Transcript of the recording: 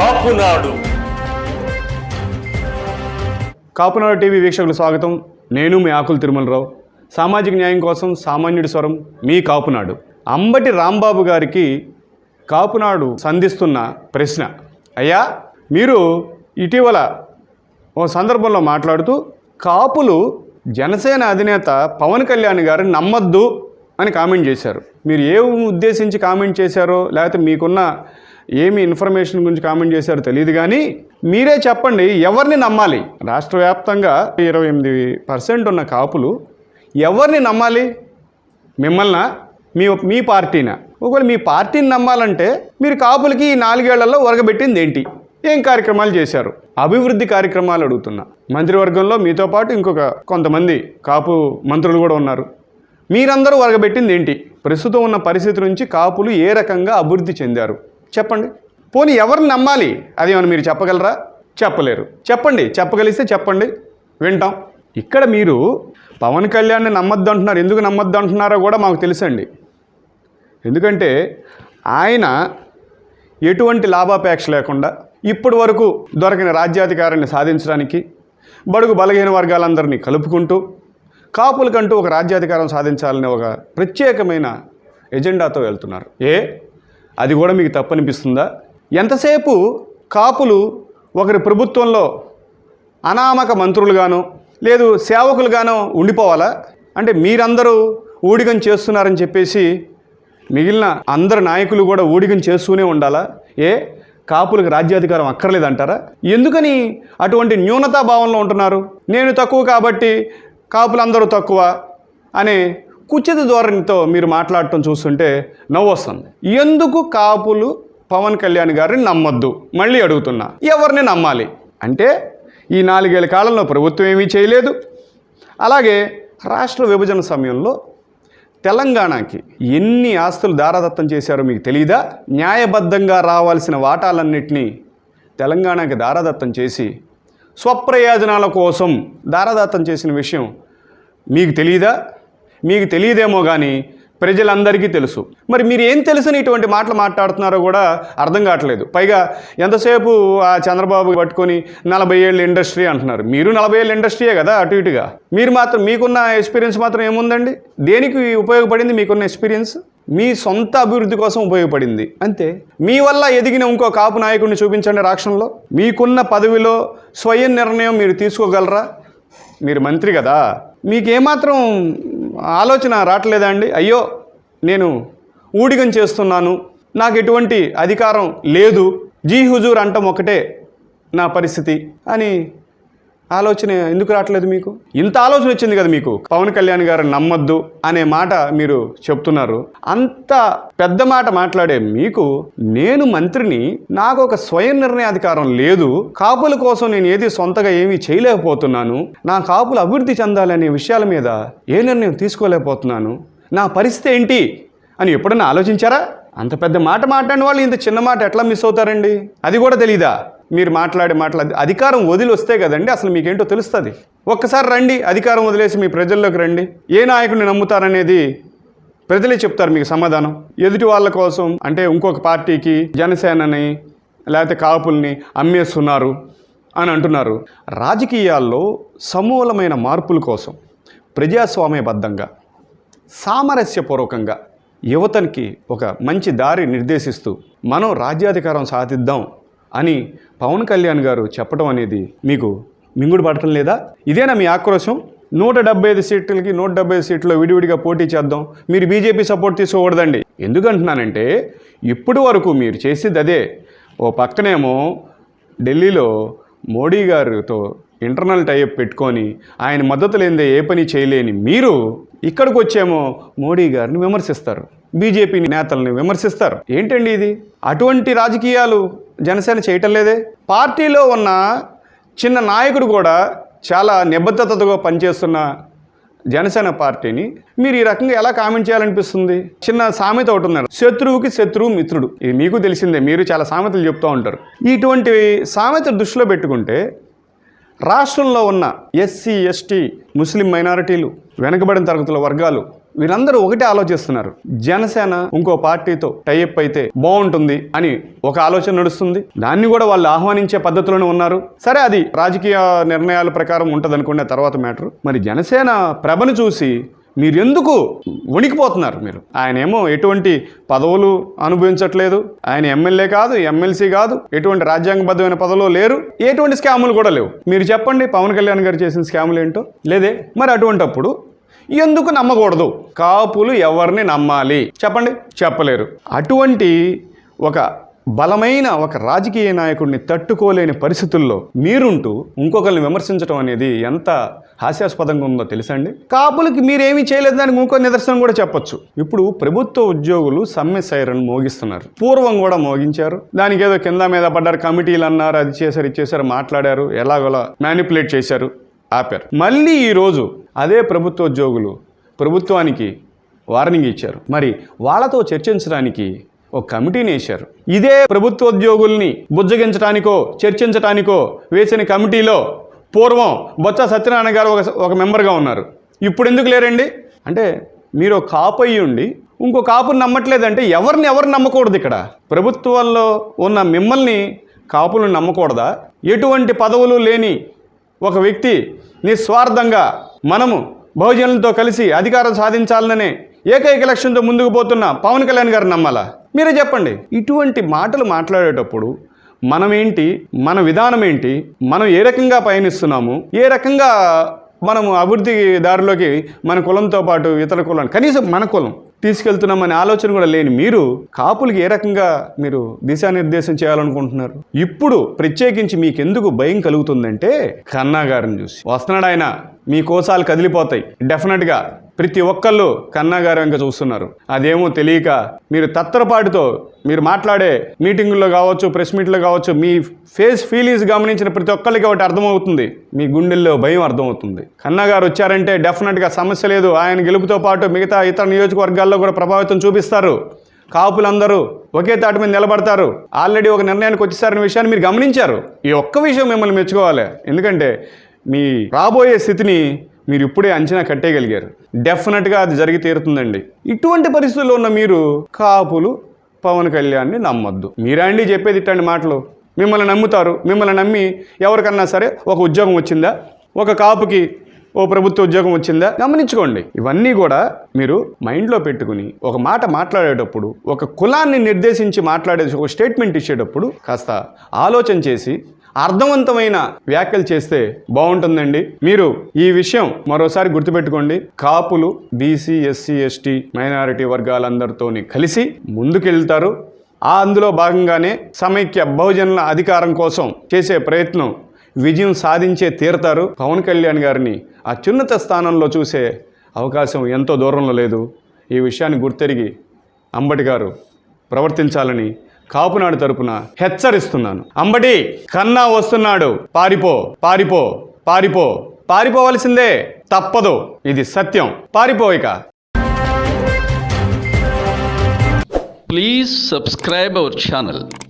Kapunadu. Kapunadu TV వీక్షకులు స్వాగతం. నేను మీ ఆకుల తిరుమలరావు. సామాజిక న్యాయం కోసం సామాన్యుడి స్వరం మీ కాపునాడు. అంబటి రాంబాబు గారికి కాపునాడు సంధిస్తున్న ప్రశ్న. అయ్యా మీరు ఇటీవల ఓ సందర్భంలో మాట్లాడుతూ కాపులు జనసేన అధినేత పవన్ కళ్యాణ్ గారిని నమ్మద్దు అని కామెంట్ చేశారు. మీరు ఏ ఉద్దేశించి కామెంట్ చేశారో లేకపోతే మీకున్న ఏమి ఇన్ఫర్మేషన్ గురించి కామెంట్ చేశారో తెలియదు కానీ మీరే చెప్పండి ఎవరిని నమ్మాలి? రాష్ట్ర వ్యాప్తంగా ఇరవై ఎనిమిది పర్సెంట్ ఉన్న కాపులు ఎవరిని నమ్మాలి? మిమ్మల్ని? మీ మీ పార్టీనా? ఒకవేళ మీ పార్టీని నమ్మాలంటే మీరు కాపులకి ఈ నాలుగేళ్ళలో ఒరగబెట్టింది ఏంటి? ఏం కార్యక్రమాలు చేశారు? అభివృద్ధి కార్యక్రమాలు అడుగుతున్నా. మంత్రివర్గంలో మీతో పాటు ఇంకొక కొంతమంది కాపు మంత్రులు కూడా ఉన్నారు. మీరందరూ ఒరగబెట్టింది ఏంటి? ప్రస్తుతం ఉన్న పరిస్థితి నుంచి కాపులు ఏ రకంగా అభివృద్ధి చెందారు? చెప్పండి. పోనీ ఎవరిని నమ్మాలి? అది ఏమైనా మీరు చెప్పగలరా? చెప్పలేరు. చెప్పండి. చెప్పగలిస్తే చెప్పండి. వింటాం. ఇక్కడ మీరు పవన్ కళ్యాణ్ని నమ్మద్దు అంటున్నారు. ఎందుకు నమ్మద్దు అంటున్నారో కూడా మాకు తెలుసండి. ఎందుకంటే ఆయన ఎటువంటి లాభాపేక్ష లేకుండా ఇప్పటి వరకు దొరికిన రాజ్యాధికారాన్ని సాధించడానికి బడుగు బలహీన వర్గాలందరినీ కలుపుకుంటూ కాపులకంటూ ఒక రాజ్యాధికారం సాధించాలనే ఒక ప్రత్యేకమైన ఎజెండాతో వెళ్తున్నారు. ఏ? అది కూడా మీకు తప్పనిపిస్తుందా? ఎంతసేపు కాపులు ఒకరి ప్రభుత్వంలో అనామక మంత్రులుగానో లేదు సేవకులుగానో ఉండిపోవాలా? అంటే మీరందరూ ఊడిగం చేస్తున్నారని చెప్పేసి మిగిలిన అందరు నాయకులు కూడా ఊడిగం చేస్తూనే ఉండాలా? ఏ? కాపులకు రాజ్యాధికారం అక్కర్లేదంటారా? ఎందుకని అటువంటి న్యూనతా భావంలో ఉంటున్నారు? నేను తక్కువ కాబట్టి కాపులందరూ తక్కువ అనే కుచిత ధోరణితో మీరు మాట్లాడటం చూస్తుంటే నవ్వు వస్తుంది ఎందుకు కాపులు పవన్ కళ్యాణ్ గారిని నమ్మొద్దు? మళ్ళీ అడుగుతున్నా. ఎవరిని నమ్మాలి? అంటే ఈ నాలుగేళ్ళ కాలంలో ప్రభుత్వం ఏమీ చేయలేదు. అలాగే రాష్ట్ర విభజన సమయంలో తెలంగాణకి ఎన్ని ఆస్తులు దారాదత్తం చేశారో మీకు తెలియదా న్యాయబద్ధంగా రావాల్సిన వాటాలన్నింటినీ తెలంగాణకి దారాదత్తం చేసి స్వప్రయోజనాల కోసం దారాదత్తం చేసిన విషయం మీకు తెలియదా మీకు తెలియదేమో కానీ ప్రజలందరికీ తెలుసు. మరి మీరు ఏం తెలుసని ఇటువంటి మాటలు మాట్లాడుతున్నారో కూడా అర్థం కావట్లేదు. పైగా ఎంతసేపు ఆ చంద్రబాబు పట్టుకొని నలభై ఏళ్ళ ఇండస్ట్రీ అంటున్నారు. మీరు నలభై ఏళ్ళ ఇండస్ట్రీయే కదా అటు ఇటుగా. మీరు మాత్రం మీకున్న ఎక్స్పీరియన్స్ మాత్రం ఏముందండి? దేనికి ఉపయోగపడింది మీకున్న ఎక్స్పీరియన్స్? మీ సొంత అభివృద్ధి కోసం ఉపయోగపడింది. అంతే. మీ వల్ల ఎదిగిన ఇంకో కాపు నాయకుడిని చూపించండి రాష్ట్రంలో. మీకున్న పదవిలో స్వయం నిర్ణయం మీరు తీసుకోగలరా? మీరు మంత్రి కదా. మీకేమాత్రం ఆలోచన రావట్లేదా అండి? అయ్యో నేను ఊడిగం చేస్తున్నాను. నాకు ఎటువంటి అధికారం లేదు. జీ హుజూర్ అంటం ఒకటే నా పరిస్థితి అని ఆలోచన ఎందుకు రావట్లేదు మీకు? ఇంత ఆలోచన వచ్చింది కదా మీకు? పవన్ కళ్యాణ్ గారు నమ్మొద్దు అనే మాట మీరు చెప్తున్నారు. అంత పెద్ద మాట మాట్లాడే మీకు నేను మంత్రిని నాకు ఒక స్వయం నిర్ణయాధికారం లేదు. కాపుల కోసం నేను ఏది సొంతగా ఏమీ చేయలేకపోతున్నాను. నా కాపులు అభివృద్ధి చెందాలనే విషయాల మీద ఏ నిర్ణయం తీసుకోలేకపోతున్నాను. నా పరిస్థితి ఏంటి? అని ఎప్పుడన్నా ఆలోచించారా? అంత పెద్ద మాట మాట్లాడిన వాళ్ళు ఇంత చిన్న మాట ఎట్లా మిస్ అవుతారండి? అది కూడా తెలీదా? మీరు మాట్లాడే మాటలు అధికారం వదిలి వస్తే కదండి అసలు మీకేంటో తెలుస్తుంది. ఒక్కసారి రండి అధికారం వదిలేసి మీ ప్రజల్లోకి రండి. ఏ నాయకుడిని నమ్ముతారనేది ప్రజలే చెప్తారు మీకు సమాధానం. ఎదుటి వాళ్ళ కోసం అంటే ఇంకొక పార్టీకి జనసేనని లేకపోతే కాపుల్ని అమ్మేస్తున్నారు అని అంటున్నారు. రాజకీయాల్లో సమూలమైన మార్పుల కోసం ప్రజాస్వామ్యబద్ధంగా సామరస్యపూర్వకంగా యువతనికి ఒక మంచి దారి నిర్దేశిస్తూ మనం రాజ్యాధికారం సాధిద్దాం అని పవన్ కళ్యాణ్ గారు చెప్పడం అనేది మీకు మింగుడు పడటం లేదా? ఇదేనా మీ ఆక్రోశం? నూట డెబ్బై ఐదు సీట్లకి నూట డెబ్బై ఐదు సీట్లో విడివిడిగా పోటీ చేద్దాం. మీరు బీజేపీ సపోర్ట్ తీసుకోకూడదండి. ఎందుకంటున్నానంటే ఇప్పటి వరకు మీరు చేసేది అదే. ఓ పక్కనేమో ఢిల్లీలో మోడీ గారితో ఇంటర్నల్ టైప్ పెట్టుకొని ఆయన మద్దతు లేనిదే ఏ పని చేయలేని మీరు ఇక్కడికి వచ్చేమో మోడీ గారిని విమర్శిస్తారు. బీజేపీ నేతల్ని విమర్శిస్తారు. ఏంటండి ఇది? అటువంటి రాజకీయాలు జనసేన చేయటం లేదే. పార్టీలో ఉన్న చిన్న నాయకుడు కూడా చాలా నిబద్ధతతో పనిచేస్తున్న జనసేన పార్టీని మీరు ఈ రకంగా ఎలా కామెంట్ చేయాలనిపిస్తుంది? చిన్న సామెత ఒకటి ఉన్నారు శత్రువుకి శత్రువు మిత్రుడు. ఇది మీకు తెలిసిందే మీరు చాలా సామెతలు చెప్తూ ఉంటారు. ఇటువంటి సామెత దృష్టిలో పెట్టుకుంటే రాష్ట్రంలో ఉన్న ఎస్సీ ఎస్టీ ముస్లిం మైనారిటీలు వెనుకబడిన తరగతుల వర్గాలు వీరందరూ ఒకటే ఆలోచిస్తున్నారు. జనసేన ఇంకో పార్టీతో టైఅప్ అయితే బాగుంటుంది అని ఒక ఆలోచన నడుస్తుంది. దాన్ని కూడా వాళ్ళు ఆహ్వానించే పద్ధతిలోనే ఉన్నారు. సరే అది రాజకీయ నిర్ణయాల ప్రకారం ఉంటుంది అనుకునే తర్వాత మ్యాటర్. మరి జనసేన ప్రభను చూసి మీరు ఎందుకు వణికిపోతున్నారు మీరు? ఆయన ఏమో ఎటువంటి పదవులు అనుభవించట్లేదు. ఆయన ఎమ్మెల్యే కాదు ఎమ్మెల్సీ కాదు ఎటువంటి రాజ్యాంగబద్ధమైన పదవులు లేరు ఎటువంటి స్కాములు కూడా లేవు. మీరు చెప్పండి పవన్ కళ్యాణ్ గారు చేసిన స్కాములు ఏంటో? లేదే. మరి అటువంటప్పుడు ఎందుకు నమ్మకూడదు? కాపులు ఎవరిని నమ్మాలి? చెప్పండి. చెప్పలేరు. అటువంటి ఒక బలమైన ఒక రాజకీయ నాయకుడిని తట్టుకోలేని పరిస్థితుల్లో మీరుంటూ ఇంకొకరిని విమర్శించడం అనేది ఎంత హాస్యాస్పదంగా ఉందో తెలుసా అండి? కాపులకి మీరేమీ చేయలేదు దానికి ఇంకో నిదర్శనం కూడా చెప్పొచ్చు. ఇప్పుడు ప్రభుత్వ ఉద్యోగులు సమ్మె సైరన్ మోగిస్తున్నారు. పూర్వం కూడా మోగించారు. దానికి ఏదో కింద మీద పడ్డారు కమిటీలు అన్నారు అది చేశారు ఇది చేశారు మాట్లాడారు ఎలాగోలా మ్యానిపులేట్ చేశారు. ఆపారు. మళ్ళీ ఈరోజు అదే ప్రభుత్వ ఉద్యోగులు ప్రభుత్వానికి వార్నింగ్ ఇచ్చారు. మరి వాళ్ళతో చర్చించడానికి ఒక కమిటీని వేశారు. ఇదే ప్రభుత్వ ఉద్యోగుల్ని బుజ్జగించడానికో చర్చించడానికో వేసిన కమిటీలో పూర్వం బొత్స సత్యనారాయణ గారు ఒక ఒక మెంబర్గా ఉన్నారు. ఇప్పుడు ఎందుకు లేరండి? అంటే మీరు ఒక కాపు అయ్యి ఉండి ఇంకో కాపుని నమ్మట్లేదంటే ఎవరిని ఎవరు నమ్మకూడదు ఇక్కడ? ప్రభుత్వంలో ఉన్న మిమ్మల్ని కాపులను నమ్మకూడదా? ఎటువంటి పదవులు లేని ఒక వ్యక్తి నిస్వార్థంగా మనము బహుజనులతో కలిసి అధికారం సాధించాలనే ఏకైక లక్ష్యంతో ముందుకు పోతున్న పవన్ కళ్యాణ్ గారు నమ్మాలా? మీరే చెప్పండి. ఇటువంటి మాటలు మాట్లాడేటప్పుడు మనమేంటి మన విధానం ఏంటి? మనం ఏ రకంగా పయనిస్తున్నాము? ఏ రకంగా మనము అభివృద్ధి దారిలోకి మన కులంతో పాటు ఇతర కులం కనీసం మన కులం. తీసుకెళ్తున్నామనే ఆలోచన కూడా లేని మీరు కాపులకి ఏ రకంగా మీరు దిశానిర్దేశం చేయాలనుకుంటున్నారు? ఇప్పుడు ప్రత్యేకించి మీకెందుకు భయం కలుగుతుందంటే కన్నా గారిని చూసి. వస్తున్నాడు ఆయన. మీ కోసాలు కదిలిపోతాయి. డెఫినెట్గా ప్రతి ఒక్కళ్ళు కన్నాగారు ఇంకా చూస్తున్నారు. అదేమో తెలియక మీరు తత్తరపాటుతో మీరు మాట్లాడే మీటింగుల్లో కావచ్చు ప్రెస్ మీట్లో కావచ్చు మీ ఫేస్ ఫీలింగ్స్ గమనించిన ప్రతి ఒక్కరికి ఒకటి అర్థమవుతుంది. మీ గుండెల్లో భయం అర్థమవుతుంది. కన్నాగారు వచ్చారంటే డెఫినెట్గా సమస్య లేదు. ఆయన గెలుపుతో పాటు మిగతా ఇతర నియోజకవర్గాల్లో కూడా ప్రభావితం చూపిస్తారు. కాపులందరూ ఒకే తాటి మీద నిలబడతారు. ఆల్రెడీ ఒక నిర్ణయానికి వచ్చేసారనే విషయాన్ని మీరు గమనించారు. ఈ ఒక్క విషయం మిమ్మల్ని మెచ్చుకోవాలి. ఎందుకంటే మీ రాబోయే స్థితిని మీరు ఇప్పుడే అంచనా కట్టేయగలిగారు. డెఫినెట్గా అది జరిగి తీరుతుందండి. ఇటువంటి పరిస్థితుల్లో ఉన్న మీరు కాపులు పవన్ కళ్యాణ్ని నమ్మొద్దు. మీరండి చెప్పేది ఇట్లాంటి మాటలు? మిమ్మల్ని నమ్ముతారు మిమ్మల్ని నమ్మి ఎవరికన్నా సరే ఒక ఉద్యోగం వచ్చిందా? ఒక కాపుకి ఓ ప్రభుత్వ ఉద్యోగం వచ్చిందా? గమనించుకోండి. ఇవన్నీ కూడా మీరు మైండ్లో పెట్టుకుని ఒక మాట మాట్లాడేటప్పుడు ఒక కులాన్ని నిర్దేశించి మాట్లాడే ఒక స్టేట్మెంట్ ఇచ్చేటప్పుడు కాస్త ఆలోచన చేసి అర్థవంతమైన వ్యాఖ్యలు చేస్తే బాగుంటుందండి. మీరు ఈ విషయం మరోసారి గుర్తుపెట్టుకోండి. కాపులు బీసీ ఎస్సీ ఎస్టీ మైనారిటీ వర్గాలందరితోని కలిసి ముందుకెళ్తారు. ఆ అందులో భాగంగానే సమైక్య బహుజనుల అధికారం కోసం చేసే ప్రయత్నం విజయం సాధించే తీరతారు. పవన్ కళ్యాణ్ గారిని అత్యున్నత స్థానంలో చూసే అవకాశం ఎంతో దూరంలో లేదు. ఈ విషయాన్ని గుర్తెరిగి అంబటి గారు ప్రవర్తించాలని కాపునాడు తరపున హెచ్చరిస్తున్నాను. అంబటి కన్నా వస్తున్నాడు. పారిపో పారిపో పారిపో. పారిపోవలసిందే తప్పదు. ఇది సత్యం. పారిపోయిక ప్లీజ్ సబ్స్క్రైబ్ అవర్ ఛానల్